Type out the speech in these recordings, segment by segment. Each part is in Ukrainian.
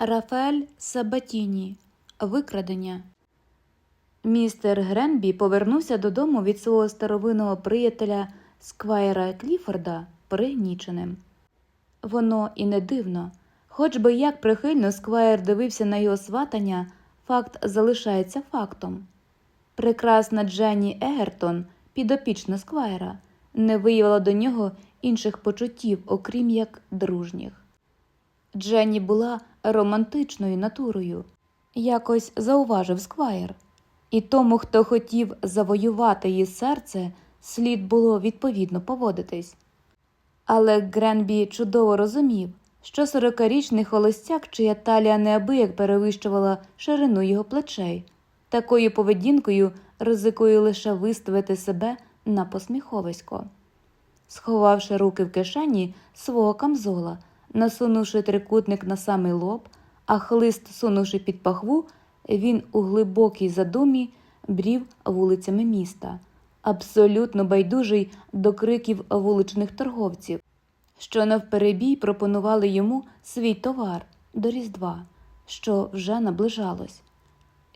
Рафаель Сабатіні Викрадення. Містер Гренбі повернувся додому від свого старовинного приятеля Сквайра Кліфорда пригніченим. Воно і не дивно. Хоч би як прихильно Сквайр дивився на його сватання, факт залишається фактом. Прекрасна Дженні Егертон, підопічна Сквайра, не виявила до нього інших почуттів, окрім як дружніх. Дженні була романтичною натурою, якось зауважив Сквайр, і тому, хто хотів завоювати її серце, слід було відповідно поводитись. Але Гренбі чудово розумів, що сорокарічний холостяк, чия талія неабияк перевищувала ширину його плечей, такою поведінкою ризикує лише виставити себе на посміховисько. Сховавши руки в кишені свого камзола, насунувши трикутник на самий лоб, а хлист сунувши під пахву, він у глибокій задумі брів вулицями міста, абсолютно байдужий до криків вуличних торговців, що навперебій пропонували йому свій товар до Різдва, що вже наближалось.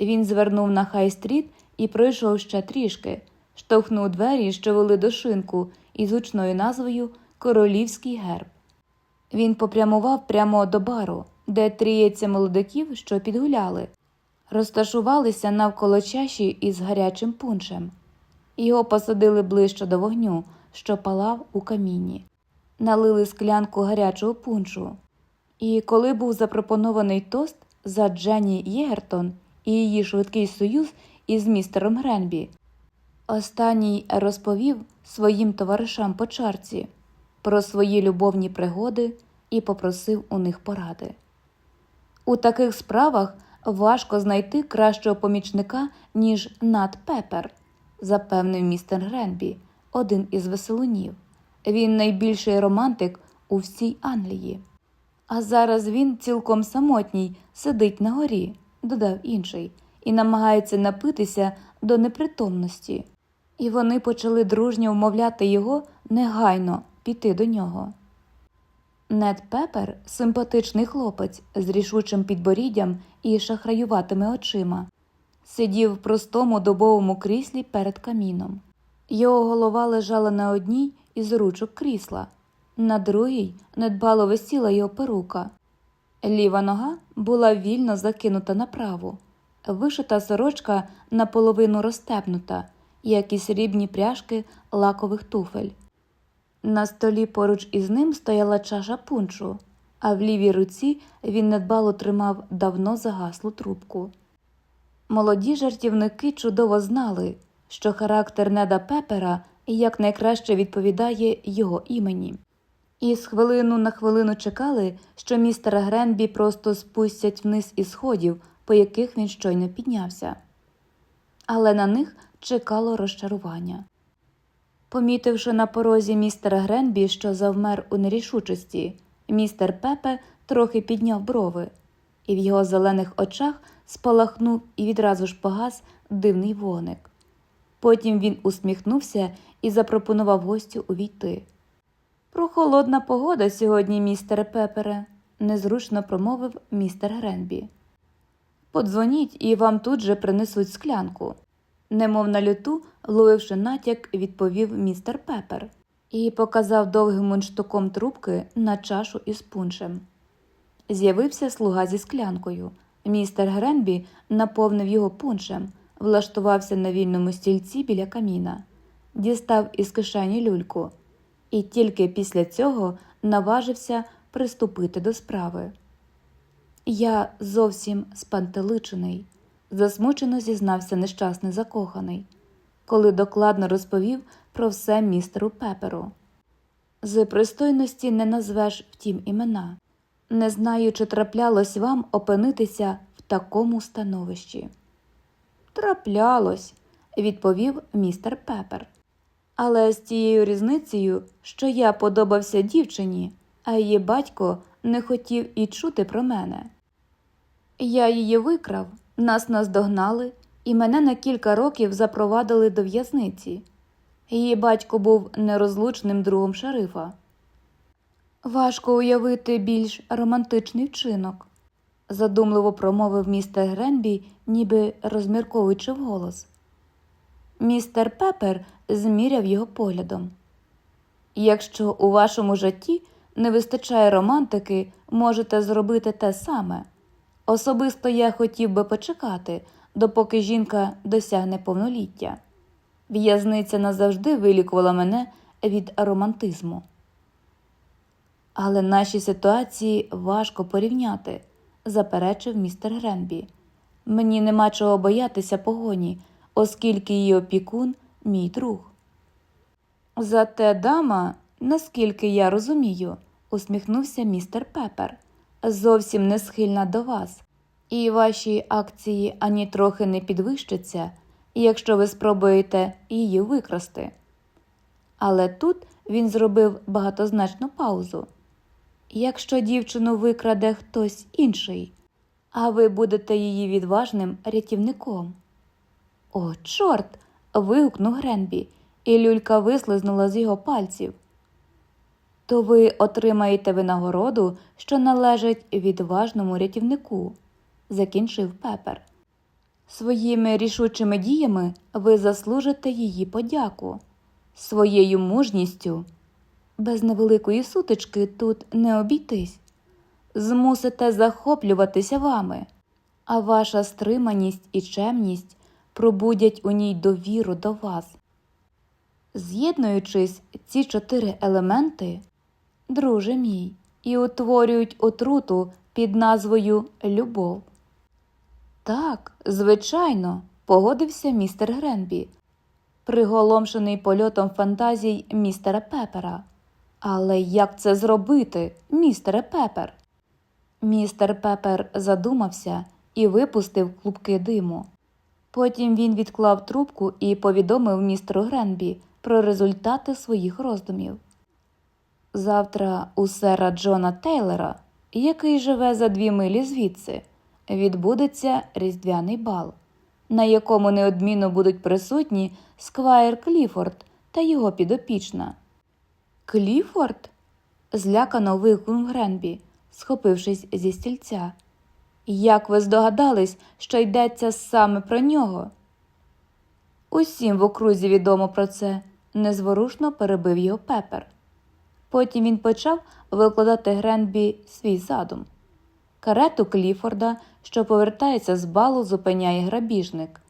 Він звернув на Хай-стріт і пройшов ще трішки, штовхнув двері, що вели до шинку, із гучною назвою Королівський герб. Він попрямував прямо до бару, де тріється молодиків, що підгуляли, розташувалися навколо чаші із гарячим пуншем. Його посадили ближче до вогню, що палав у камінні, налили склянку гарячого пуншу. І коли був запропонований тост за Дженні Єгертон і її швидкий союз із містером Гренбі, останній розповів своїм товаришам по чарці про свої любовні пригоди і попросив у них поради. У таких справах важко знайти кращого помічника, ніж Нат Пепер, запевнив містер Гренбі, один із веселунів. Він найбільший романтик у всій Англії. А зараз він цілком самотній, сидить на горі, додав інший, і намагається напитися до непритомності. І вони почали дружньо вмовляти його негайно піти до нього. Нед Пепер, симпатичний хлопець з рішучим підборіддям і шахраюватими очима, сидів в простому дубовому кріслі перед каміном. Його голова лежала на одній із ручок крісла, на другій недбало висіла його перука. Ліва нога була вільно закинута на праву, вишита сорочка наполовину розстебнута, як і срібні пряжки лакових туфель. На столі поруч із ним стояла чаша пуншу, а в лівій руці він недбало тримав давно загаслу трубку. Молоді жартівники чудово знали, що характер Неда Пепера якнайкраще відповідає його імені. І з хвилину на хвилину чекали, що містера Гренбі просто спустять вниз із сходів, по яких він щойно піднявся. Але на них чекало розчарування. Помітивши на порозі містера Гренбі, що завмер у нерішучості, містер Пепе трохи підняв брови, і в його зелених очах спалахнув і відразу ж погас дивний вогник. Потім він усміхнувся і запропонував гостю увійти. Прохолодна погода сьогодні, містере Пепере, незручно промовив містер Гренбі. Подзвоніть і вам тут же принесуть склянку. Немов на люту, ловивши натяк, відповів містер Пепер і показав довгим мундштуком трубки на чашу із пуншем. З'явився слуга зі склянкою. Містер Гренбі наповнив його пуншем, влаштувався на вільному стільці біля каміна, дістав із кишені люльку і тільки після цього наважився приступити до справи. Я зовсім спантеличений, засмучено зізнався нещасний закоханий, коли докладно розповів про все містеру Пеперу. З пристойності не назвеш втім імена. Не знаю, чи траплялось вам опинитися в такому становищі. Траплялось, відповів містер Пепер. Але з тією різницею, що я подобався дівчині, а її батько не хотів і чути про мене. Я її викрав, нас наздогнали, і мене на кілька років запровадили до в'язниці. Її батько був нерозлучним другом шерифа. Важко уявити більш романтичний вчинок, задумливо промовив містер Гренбі, ніби розмірковуючи вголос. Містер Пепер зміряв його поглядом. Якщо у вашому житті не вистачає романтики, можете зробити те саме. Особисто я хотів би почекати, допоки жінка досягне повноліття. В'язниця назавжди вилікувала мене від романтизму. Але наші ситуації важко порівняти, заперечив містер Гренбі. Мені нема чого боятися погоні, оскільки її опікун мій друг. Зате дама, наскільки я розумію, усміхнувся містер Пепер, зовсім не схильна до вас, і ваші акції ані трохи не підвищаться, якщо ви спробуєте її викрасти. Але тут він зробив багатозначну паузу. Якщо дівчину викраде хтось інший, а ви будете її відважним рятівником. О, чорт. вигукнув Гренбі, і люлька вислизнула з його пальців. То ви отримаєте винагороду, що належить відважному рятівнику, закінчив Пепер. Своїми рішучими діями ви заслужите її подяку, своєю мужністю. Без невеликої сутички тут не обійтись. Змусите захоплюватися вами, а ваша стриманість і чемність пробудять у ній довіру до вас. З'єднуючись ці чотири елементи, друже мій, і утворюють отруту під назвою Любов. Так, звичайно, погодився містер Гренбі, приголомшений польотом фантазій містера Пепера. Але як це зробити, містере Пепер? Містер Пепер задумався і випустив клубки диму. Потім він відклав трубку і повідомив містеру Гренбі про результати своїх роздумів. Завтра у сера Джона Тейлора, який живе за дві милі звідси, відбудеться різдвяний бал, на якому неодмінно будуть присутні Сквайр Кліфорд та його підопічна. Кліфорд? злякано вигукнув Гренбі, схопившись зі стільця. Як ви здогадались, що йдеться саме про нього? Усім в окрузі відомо про це, незворушно перебив його пепер. Потім він почав викладати Гренбі свій задум. Карету Кліфорда, що повертається з балу, зупиняє грабіжник.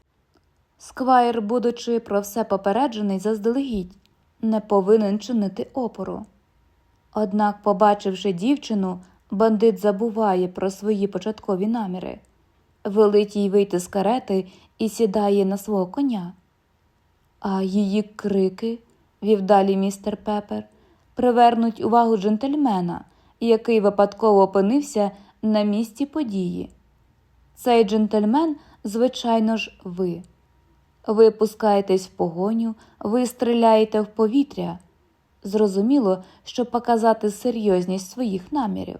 Сквайр, будучи про все попереджений заздалегідь, не повинен чинити опору. Однак, побачивши дівчину, бандит забуває про свої початкові наміри, велить їй вийти з карети і сідає на свого коня. А її крики, вів далі містер Пепер, привернуть увагу джентльмена, який випадково опинився на місці події. Цей джентльмен, звичайно ж, ви. Ви пускаєтесь в погоню, ви стріляєте в повітря. Зрозуміло, щоб показати серйозність своїх намірів.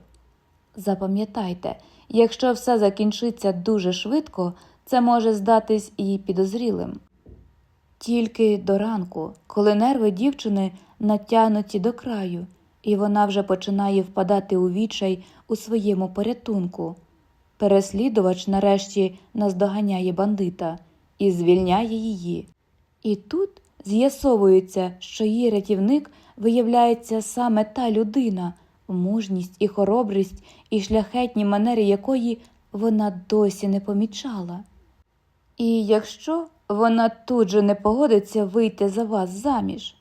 Запам'ятайте, якщо все закінчиться дуже швидко, це може здатись і підозрілим. Тільки до ранку, коли нерви дівчини натягнуті до краю, і вона вже починає впадати у відчай у своєму порятунку. Переслідувач нарешті наздоганяє бандита і звільняє її. І тут з'ясовується, що її рятівник виявляється саме та людина, мужність і хоробрість і шляхетні манери якої вона досі не помічала. І якщо вона тут же не погодиться вийти за вас заміж,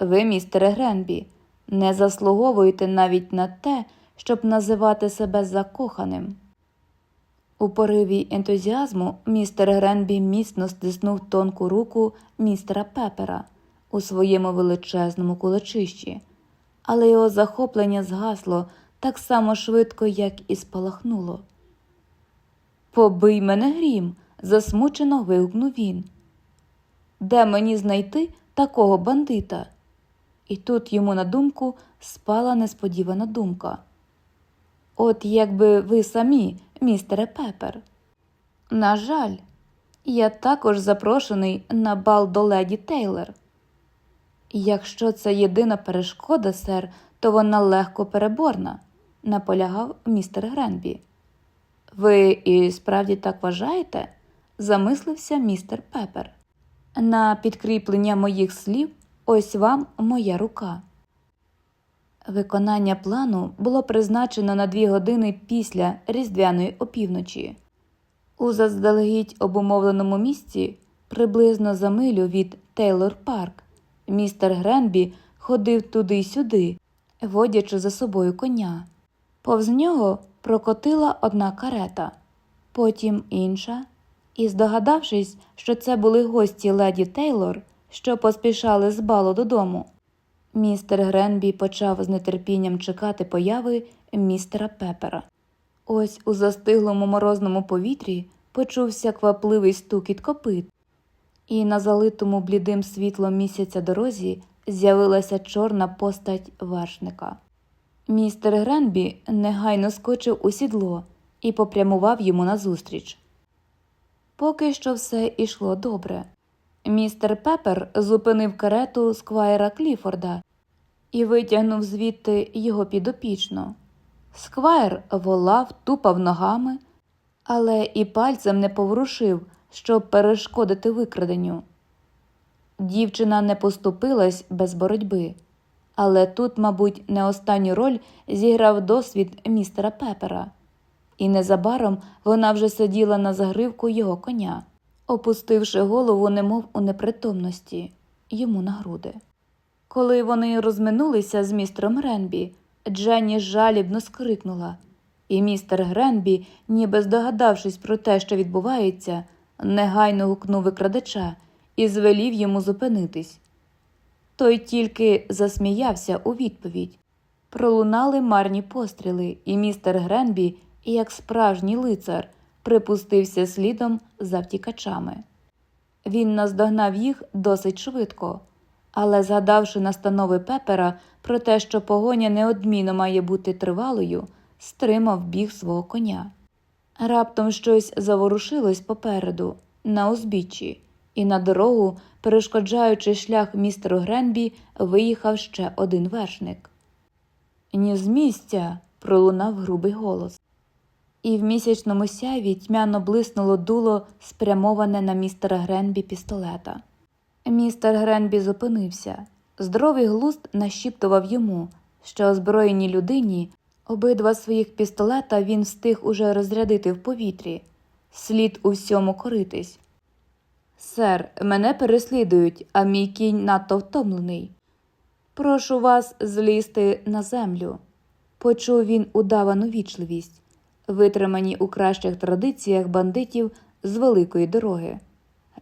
ви, містере Гренбі, не заслуговуєте навіть на те, щоб називати себе закоханим. У пориві ентузіазму містер Гренбі міцно стиснув тонку руку містера Пепера у своєму величезному кулачищі, але його захоплення згасло так само швидко, як і спалахнуло. Побий мене грім, засмучено вигукнув він. Де мені знайти такого бандита? І тут йому на думку спала несподівана думка. От якби ви самі, містере Пепер. На жаль, я також запрошений на бал до леді Тейлор. Якщо це єдина перешкода, сер, то вона легко переборна, наполягав містер Гренбі. Ви і справді так вважаєте? замислився містер Пепер. На підкріплення моїх слів ось вам моя рука. Виконання плану було призначено на дві години після різдвяної опівночі. У заздалегідь обумовленому місці, приблизно за милю від Тейлор Парк, містер Гренбі ходив туди й сюди, водячи за собою коня. Повз нього прокотила одна карета, потім інша, і, здогадавшись, що це були гості леді Тейлор, що поспішали з балу додому, містер Гренбі почав з нетерпінням чекати появи містера Пепера. Ось у застиглому морозному повітрі почувся квапливий стукіт копит, і на залитому блідим світлом місяця дорозі з'явилася чорна постать вершника. Містер Гренбі негайно скочив у сідло і попрямував йому назустріч. Поки що все йшло добре. Містер Пепер зупинив карету сквайра Кліфорда і витягнув звідти його підопічно. Сквайр волав, тупав ногами, але і пальцем не поворушив, щоб перешкодити викраденню. Дівчина не поступилась без боротьби, але тут, мабуть, не останню роль зіграв досвід містера Пепера, і незабаром вона вже сиділа на загривку його коня, опустивши голову, немов у непритомності, йому на груди. Коли вони розминулися з містером Гренбі, Дженні жалібно скрикнула, і містер Гренбі, ніби здогадавшись про те, що відбувається, негайно гукнув викрадача і звелів йому зупинитись. Той тільки засміявся у відповідь. Пролунали марні постріли, і містер Гренбі, як справжній лицар, припустився слідом за втікачами. Він наздогнав їх досить швидко, але, згадавши настанови пепера про те, що погоня неодмінно має бути тривалою, стримав біг свого коня. Раптом щось заворушилось попереду, на узбіччі, і на дорогу, перешкоджаючи шлях містеру Гренбі, виїхав ще один вершник. Ні з місця. пролунав грубий голос. І в місячному сяйві тьмяно блиснуло дуло, спрямоване на містера Гренбі пістолета. Містер Гренбі зупинився. Здоровий глузд нашіптував йому, що озброєній людині обидва своїх пістолета він встиг уже розрядити в повітрі. Слід у всьому коритись. Сер, мене переслідують, а мій кінь надто втомлений. Прошу вас злізти на землю. Почув він удавану вічливість, витримані у кращих традиціях бандитів з великої дороги.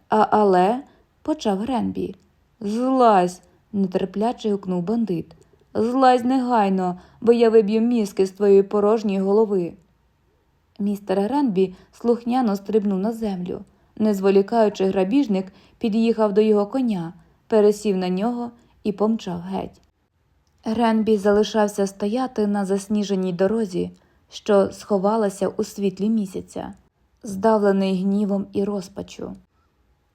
А але, почав Гренбі. Злазь, нетерпляче гукнув бандит. Злазь негайно, бо я виб'ю мізки з твоєї порожньої голови. Містер Гренбі слухняно стрибнув на землю. Не зволікаючи, грабіжник під'їхав до його коня, пересів на нього і помчав геть. Гренбі залишався стояти на засніженій дорозі, що сховалася у світлі місяця, здавлений гнівом і розпачу.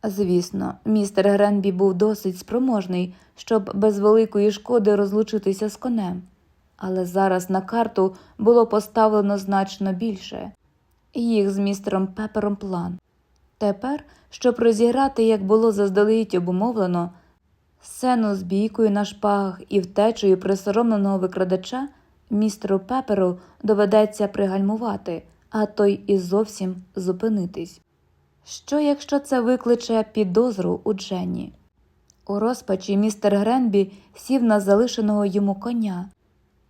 Звісно, містер Гренбі був досить спроможний, щоб без великої шкоди розлучитися з конем, але зараз на карту було поставлено значно більше їх з містером Пепером план. Тепер, щоб розіграти, як було заздалегідь обумовлено, сцену з бійкою на шпагах і втечею присоромленого викрадача, містеру Пеперу доведеться пригальмувати, а той і зовсім зупинитись. Що, якщо це викличе підозру у Дженні? У розпачі містер Гренбі сів на залишеного йому коня,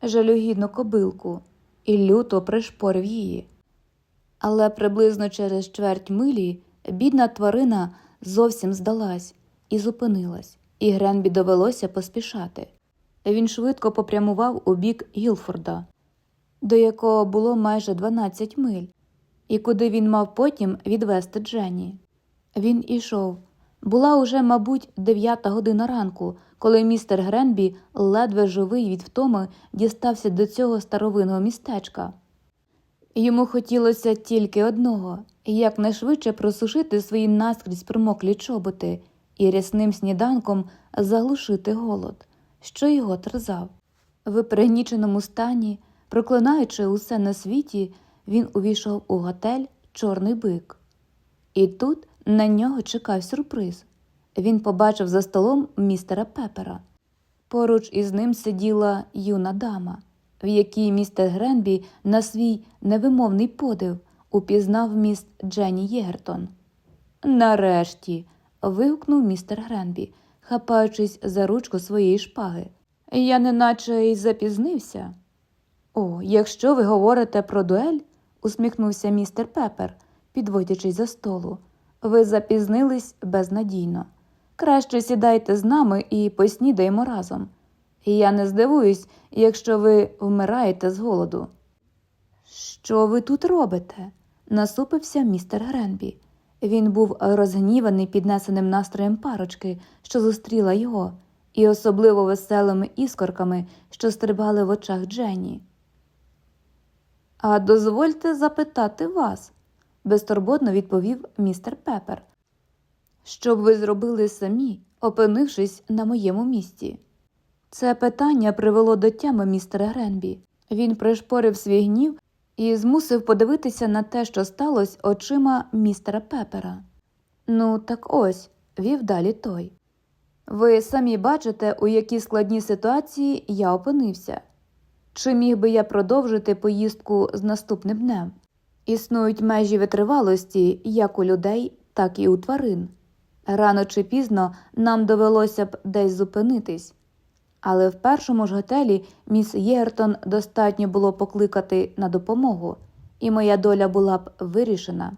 жалюгідну кобилку, і люто пришпорив її. Але приблизно через чверть милі бідна тварина зовсім здалась і зупинилась, і Гренбі довелося поспішати. Він швидко попрямував у бік Гілфорда, до якого було майже 12 миль, і куди він мав потім відвести Дженні. Він ішов. Була уже, мабуть, дев'ята година ранку, коли містер Гренбі, ледве живий від втоми, дістався до цього старовинного містечка. Йому хотілося тільки одного якнайшвидше просушити свої наскрізь промоклі чоботи і рясним сніданком заглушити голод, що його терзав. В пригніченому стані, проклинаючи усе на світі, він увійшов у готель Чорний бик. І тут на нього чекав сюрприз. Він побачив за столом містера Пепера. Поруч із ним сиділа юна дама, в якій містер Гренбі на свій невимовний подив упізнав міст Дженні Єгертон. Нарешті. вигукнув містер Гренбі, хапаючись за ручку своєї шпаги. Я неначе й запізнився. О, якщо ви говорите про дуель, усміхнувся містер Пепер, підводячись за столу. Ви запізнились безнадійно. Краще сідайте з нами і поснідаємо разом. Я не здивуюсь, якщо ви вмираєте з голоду. Що ви тут робите? насупився містер Гренбі. Він був розгніваний піднесеним настроєм парочки, що зустріла його, і особливо веселими іскорками, що стрибали в очах Дженні. А дозвольте запитати вас, безтурботно відповів містер Пепер. Що б ви зробили самі, опинившись на моєму місці? Це питання привело до тями містера Гренбі. Він пришпорив свій гнів і змусив подивитися на те, що сталося очима містера Пепера. Ну, так ось, вів далі той. Ви самі бачите, у якій складній ситуації я опинився. Чи міг би я продовжити поїздку з наступним днем? Існують межі витривалості як у людей, так і у тварин. Рано чи пізно нам довелося б десь зупинитись. Але в першому ж готелі міс Єгертон достатньо було покликати на допомогу, і моя доля була б вирішена.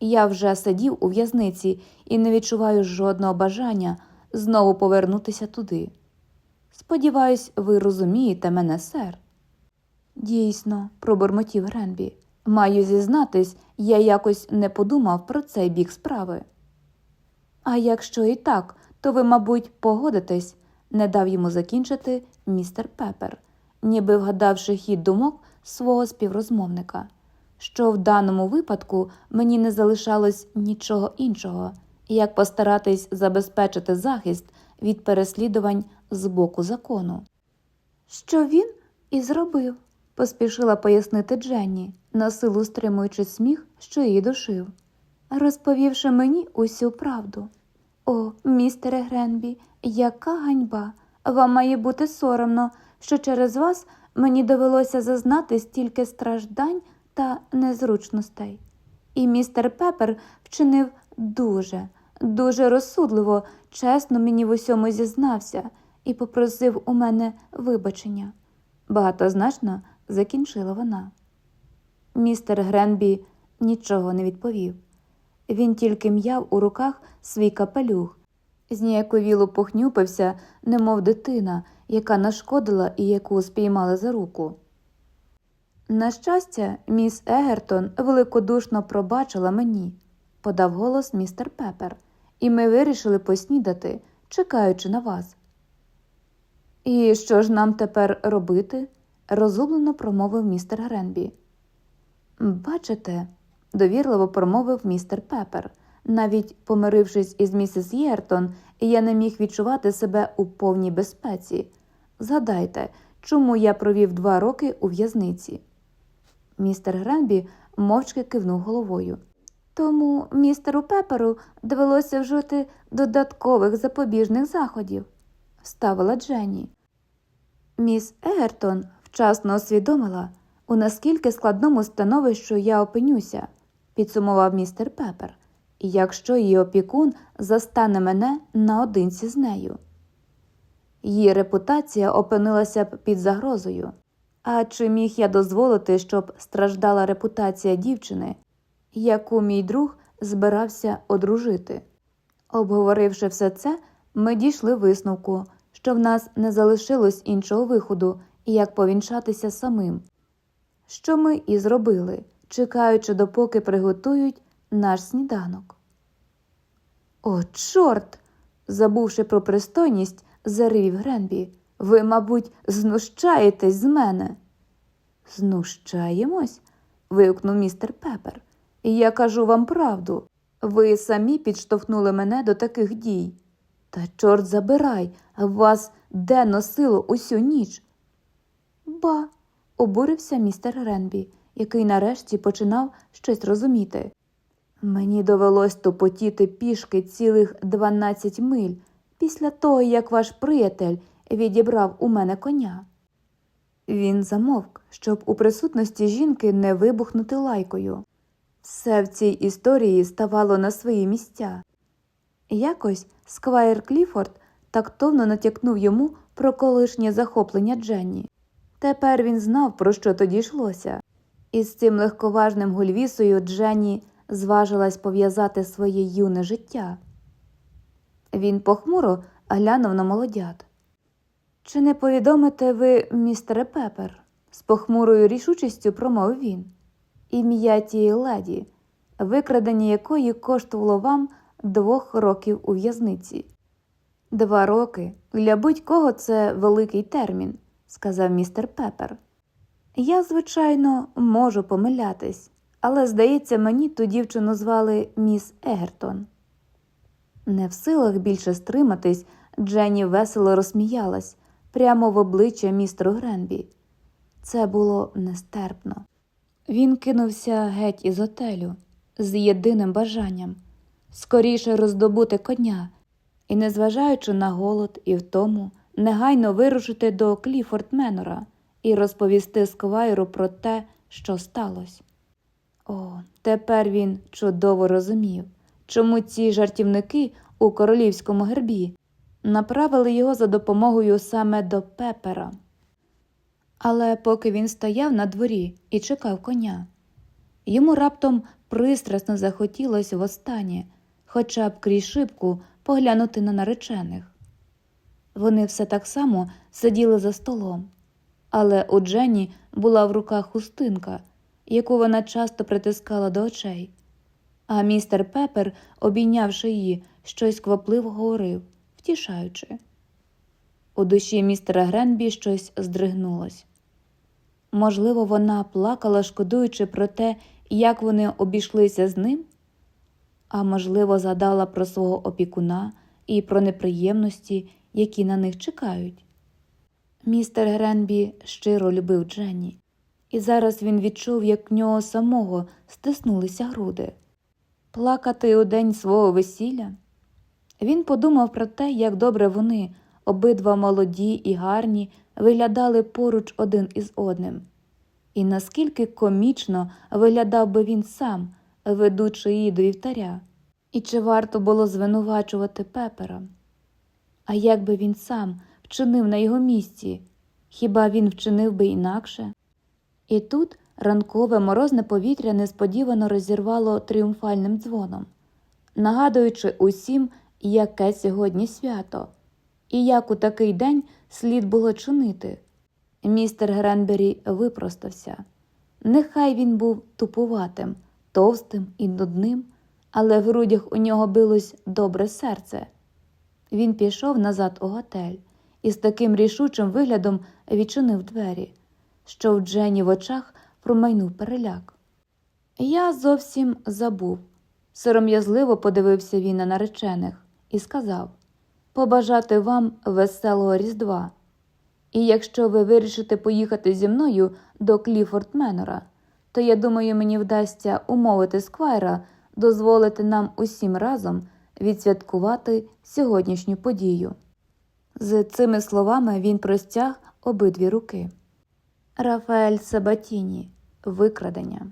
Я вже сидів у в'язниці і не відчуваю жодного бажання знову повернутися туди. Сподіваюсь, ви розумієте мене, сер. Дійсно, пробурмотів Гренбі. Маю зізнатись, я якось не подумав про цей бік справи. А якщо і так, то ви, мабуть, погодитесь, не дав йому закінчити містер Пепер, ніби вгадавши хід думок свого співрозмовника, що в даному випадку мені не залишалось нічого іншого, як постаратись забезпечити захист від переслідувань з боку закону. Що він і зробив, поспішила пояснити Дженні, на силу стримуючи сміх, що її душив, розповівши мені усю правду. О, містере Гренбі, яка ганьба! Вам має бути соромно, що через вас мені довелося зазнати стільки страждань та незручностей. І містер Пепер вчинив дуже, дуже розсудливо, чесно мені в усьому зізнався і попросив у мене вибачення. Багатозначно закінчила вона. Містер Гренбі нічого не відповів. Він тільки м'яв у руках свій капелюх, зніяковіло похнюпився, немов дитина, яка нашкодила і яку спіймали за руку. На щастя, міс Егертон великодушно пробачила мені, подав голос містер Пепер, і ми вирішили поснідати, чекаючи на вас. І що ж нам тепер робити? розгублено промовив містер Гренбі. Бачите, довірливо промовив містер Пепер. Навіть помирившись із місіс Єртон, я не міг відчувати себе у повній безпеці. Згадайте, чому я провів два роки у в'язниці. Містер Гренбі мовчки кивнув головою. Тому містеру Пеперу довелося вжити додаткових запобіжних заходів, вставила Дженні. Міс Егертон вчасно усвідомила, у наскільки складному становищу я опинюся, підсумував містер Пепер, якщо її опікун застане мене наодинці з нею. Її репутація опинилася б під загрозою. А чи міг я дозволити, щоб страждала репутація дівчини, яку мій друг збирався одружити? Обговоривши все це, ми дійшли висновку, що в нас не залишилось іншого виходу, як повінчатися самим. Що ми і зробили, чекаючи, допоки приготують наш сніданок. О, чорт! забувши про пристойність, зарив Гренбі. Ви, мабуть, знущаєтесь з мене. Знущаємось? вигукнув містер Пепер. Я кажу вам правду. Ви самі підштовхнули мене до таких дій. Та чорт забирай, вас де носило усю ніч. Ба, обурився містер Гренбі який нарешті починав щось розуміти. Мені довелось тупотіти пішки цілих 12 миль після того, як ваш приятель відібрав у мене коня. Він замовк, щоб у присутності жінки не вибухнути лайкою. Все в цій історії ставало на свої місця. Якось Сквайр Кліфорд тактовно натякнув йому про колишнє захоплення Дженні. Тепер він знав, про що тоді йшлося. І з цим легковажним гульвісою Дженні зважилась пов'язати своє юне життя. Він похмуро глянув на молодят. Чи не повідомите ви, містере Пепер? з похмурою рішучістю промовив він. Ім'я тієї леді, викрадення якої коштувало вам двох років у в'язниці. Два роки для будь-кого це великий термін, сказав містер Пепер. Я, звичайно, можу помилятись, але, здається, мені ту дівчину звали міс Егертон. Не в силах більше стриматись, Дженні весело розсміялась прямо в обличчя містеру Гренбі. Це було нестерпно. Він кинувся геть із отелю з єдиним бажанням скоріше роздобути коня і, незважаючи на голод і втому, негайно вирушити до Кліфорд Менора і розповісти Сквайру про те, що сталося. О, тепер він чудово розумів, чому ці жартівники у королівському гербі направили його за допомогою саме до пепера. Але поки він стояв на дворі і чекав коня, йому раптом пристрасно захотілося востаннє, хоча б крізь шибку, поглянути на наречених. Вони все так само сиділи за столом, але у Дженні була в руках хустинка, яку вона часто притискала до очей, а містер Пепер, обійнявши її, щось квапливо говорив, втішаючи. У душі містера Гренбі щось здригнулось. Можливо, вона плакала, шкодуючи про те, як вони обійшлися з ним, а можливо, згадала про свого опікуна і про неприємності, які на них чекають. Містер Гренбі щиро любив Дженні, і зараз він відчув, як в нього самого стиснулися груди. Плакати у день свого весілля. Він подумав про те, як добре вони, обидва молоді і гарні, виглядали поруч один із одним, і наскільки комічно виглядав би він сам, ведучи її до вівтаря, і чи варто було звинувачувати пепера? А як би він сам вчинив на його місці, хіба він вчинив би інакше? І тут ранкове морозне повітря несподівано розірвало тріумфальним дзвоном, нагадуючи усім, яке сьогодні свято, і як у такий день слід було чинити. Містер Гренбері випростався. Нехай він був тупуватим, товстим і нудним, але в грудях у нього билось добре серце. Він пішов назад у готель і з таким рішучим виглядом відчинив двері, що в Джені в очах промайнув переляк. Я зовсім забув. Сором'язливо подивився він на наречених і сказав побажати вам веселого Різдва. І якщо ви вирішите поїхати зі мною до Кліфорд Менора, то я думаю, мені вдасться умовити Сквайра дозволити нам усім разом відсвяткувати сьогоднішню подію. З цими словами він простяг обидві руки. Рафаель Сабатіні Викрадення.